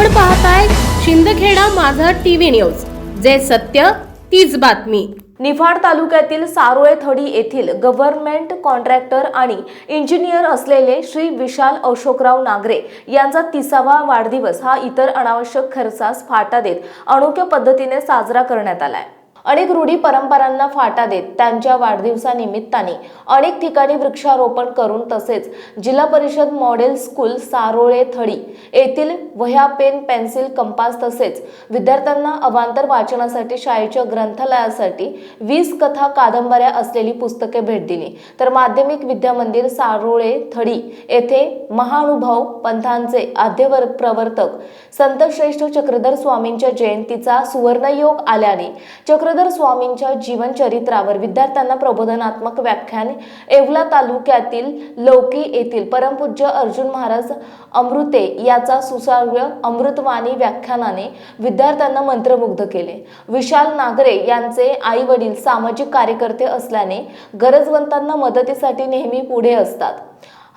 आपण पाहताय शिंदखेडा माझा टीव्ही न्यूज. जे सत्य तीच बातमी. निफाड तालुक्यातील सारोळे थडी येथील गव्हर्नमेंट कॉन्ट्रॅक्टर आणि इंजिनियर असलेले श्री विशाल अशोकराव नागरे यांचा तिसावा वाढदिवस हा इतर अनावश्यक खर्चास फाटा देत अनोख्या पद्धतीने साजरा करण्यात आलाय. अनेक रूढी परंपरांना फाटा देत त्यांच्या वाढदिवसानिमित्ताने अनेक ठिकाणी वृक्षारोपण करून तसेच जिल्हा परिषद मॉडेल स्कूल सारोळे थडी येथील वह्या पेन पेन्सिल कंपास तसेच विद्यार्थ्यांना अवांतर वाचनासाठी शाळेच्या ग्रंथालयासाठी वीस कथा कादंबऱ्या असलेली पुस्तके भेट दिली. तर माध्यमिक विद्यामंदिर सारोळे थडी येथे महानुभाव पंथांचे आद्यवर प्रवर्तक संतश्रेष्ठ चक्रधर स्वामींच्या जयंतीचा सुवर्णयोग आल्याने चक्र चक्रधर स्वामींच्या जीवनचरित्रावर विद्यार्थ्यांना प्रबोधनात्मक व्याख्यान येवला तालुक्यातील लौकी येथील परमपूज्य अर्जुन महाराज अमृते याचा सुसाव्य अमृतवाणी व्याख्यानाने विद्यार्थ्यांना मंत्रमुग्ध केले. विशाल नागरे यांचे आई वडील सामाजिक कार्यकर्ते असल्याने गरजवंतांना मदतीसाठी नेहमी पुढे असतात.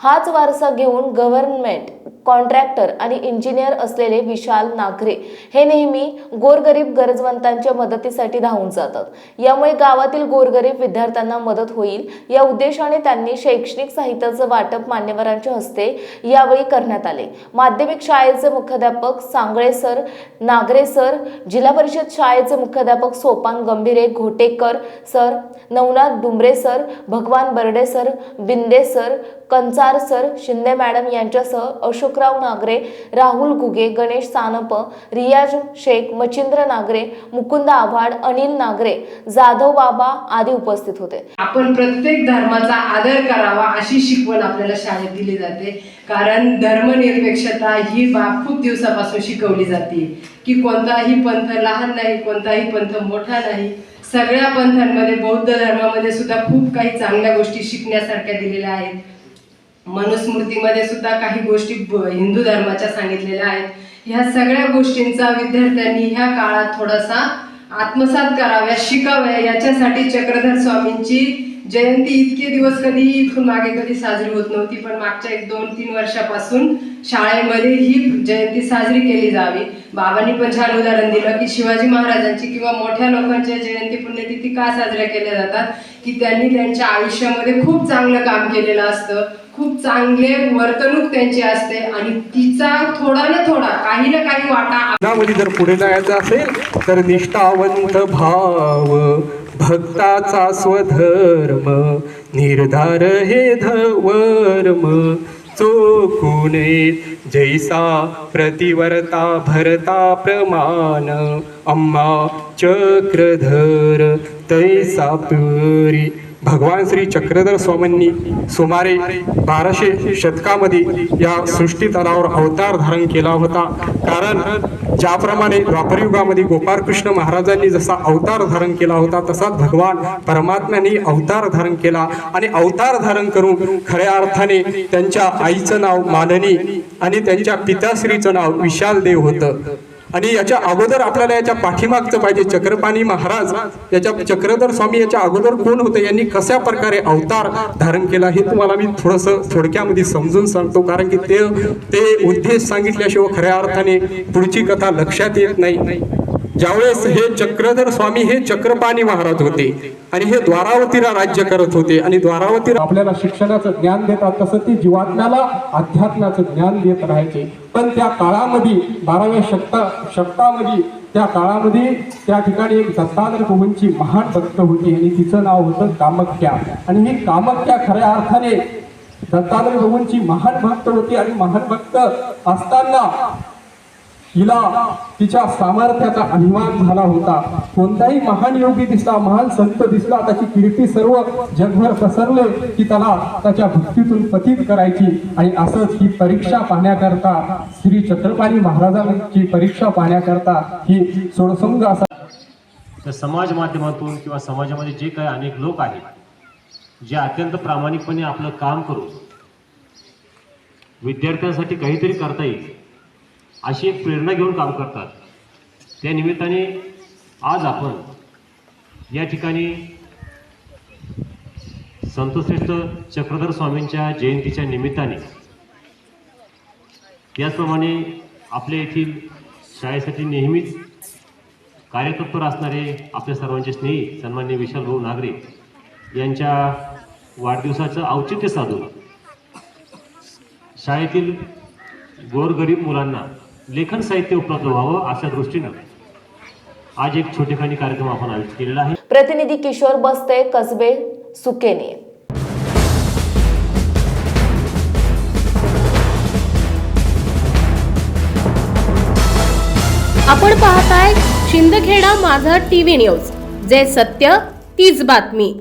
हाच वारसा घेऊन गव्हर्नमेंट कॉन्ट्रॅक्टर आणि इंजिनियर असलेले विशाल नागरे हे नेहमी गोरगरीब गरजवंतांच्या मदतीसाठी धावून जातात. यामुळे गावातील गोरगरीब विद्यार्थ्यांना मदत होईल. या उद्देशाने त्यांनी शैक्षणिक साहित्याचं वाटप मान्यवरांच्या हस्ते यावेळी करण्यात आले. माध्यमिक शाळेचे मुख्याध्यापक सांगळे सर नागरे सर जिल्हा परिषद शाळेचे मुख्याध्यापक Sopan Gambhire Ghotekar sir Navnath Dumbre sir Bhagwan Barde sir Binde sir Kanchar sir Shinde madam यांच्यासह अशोकराव नागरे राहुल घुगे गणेश सानप रियाज शेख मचिंद्र नागरे मुकुंद आव्हाड अनिल नागरे जाधव बाबा आदी उपस्थित होते. आपण प्रत्येक धर्माचा आदर करावा अशी शिकवण आपल्याला शाळेत दिली जाते. कारण धर्मनिरपेक्षता ही बाब खूप दिवसापासून शिकवली जाते. की कोणताही पंथ लहान नाही कोणताही पंथ मोठा नाही. सगळ्या पंथांमध्ये बौद्ध धर्मामध्ये सुद्धा खूप काही चांगल्या गोष्टी शिकण्यासारख्या दिलेल्या आहेत. मनुस्मृतीमध्ये सुद्धा काही गोष्टी हिंदू धर्माच्या सांगितलेल्या आहेत. ह्या सगळ्या गोष्टींचा विद्यार्थ्यांनी ह्या काळात थोडासा आत्मसात कराव्या शिकाव्या याच्यासाठी चक्रधर स्वामींची जयंती इतके दिवस कधी इथून मागे कधी साजरी होत नव्हती पण मागच्या एक दोन तीन वर्षापासून शाळेमध्ये ही जयंती साजरी केली जावी. बाबांनी पण छान उदाहरण दिलं की शिवाजी महाराजांची किंवा मोठ्या लोकांच्या जयंती पुण्यतिथी का साजऱ्या केल्या जातात? की त्यांनी त्यांच्या आयुष्यामध्ये खूप चांगलं काम केलेलं असतं. खूप चांगले वर्तणूक त्यांची असते आणि तिचा थोडा ना थोडा काही ना काही वाटा जीवनामध्ये जर पुढे जायचं असेल तर निष्ठावंत भाव भक्ताचा स्वधर्म निर्धार हे धर्म चोकुने जैसा प्रतिवर्ता भरता प्रमाण. अम्मा चक्रधर तैसा पुरी भगवान श्री चक्रधर स्वामींनी सुमारे बाराशे शतकामध्ये या सृष्टीतलावर अवतार धारण केला होता. कारण ज्याप्रमाणे द्वापरयुगामध्ये गोपाळकृष्ण महाराजांनी जसा अवतार धारण केला होता तसाच भगवान परमात्म्याने अवतार धारण केला. आणि अवतार धारण करून खऱ्या अर्थाने त्यांच्या आईचं नाव माननी आणि त्यांच्या पिताश्रीचं नाव विशाल देव होतं. आणि याच्या अगोदर आपल्याला याच्या पाठीमागचं पाहिजे चक्रपाणी महाराज. याच्या चक्रधर स्वामी याच्या अगोदर कोण होते? यांनी कशा प्रकारे अवतार धारण केला? हे तुम्हाला मी थोडंसं थोडक्यामध्ये समजून सांगतो. कारण की ते ते उद्देश सांगितल्याशिवाय खऱ्या अर्थाने पुढची कथा लक्षात येत नाही. ज्यावेळेस हे चक्रधर स्वामी हे चक्रपाणी महाराज होते आणि हे द्वारावतीला राज्य करत होते आणि द्वारावती आपल्याला शिक्षणाचं ज्ञान देतात तसं ते जीवात्म्याला अध्यात्माचं ज्ञान देत राहायचे. पण त्या काळामध्ये बाराव्या शतका शतकामध्ये त्या काळामध्ये त्या ठिकाणी एक दत्तात्रय प्रभूंची महान भक्त होती आणि तिचं नाव होतं कामख्या. आणि ही कामख्या खऱ्या अर्थाने दत्तात्रय प्रभूंची महान भक्त होती आणि महान भक्त असताना हिला तिच्या सामर्थ्याचा अभिमान झाला होता. कोणताही महान योगी दिसला महान संत दिसला त्याची कीर्ती सर्व जगभर पसरले की त्याला त्याच्या भक्तीतून पतित करायची. आणि असंच ही परीक्षा पाहण्याकरता श्री छत्रपाणी महाराजांची परीक्षा पाहण्याकरता ही सोडसंग असा तर समाज माध्यमातून किंवा समाजामध्ये जे काही अनेक लोक आहेत जे अत्यंत प्रामाणिकपणे आपलं काम करून विद्यार्थ्यांसाठी काहीतरी करता येईल अशी एक प्रेरणा घेऊन काम करतात. त्या निमित्ताने आज आपण या ठिकाणी संतश्रेष्ठ चक्रधर स्वामींच्या जयंतीच्या निमित्ताने त्याचप्रमाणे आपल्या येथील शाळेसाठी नेहमीच कार्यतत्पर असणारे आपल्या सर्वांचे स्नेही सन्मान्य विशाल भाऊ नागरे यांच्या वाढदिवसाचं औचित्य साधून शाळेतील गोरगरीब मुलांना लेखन साहित्य उपलब्ध व्हावं अशा दृष्टीनं आज एक छोटेखानी कार्यक्रम आपण आयोजित केलेला आहे. प्रतिनिधी किशोर बस्ते कसबे सुकेने. आपण पाहताय शिंदखेडा माझा टीव्ही न्यूज जे सत्य तीच बातमी.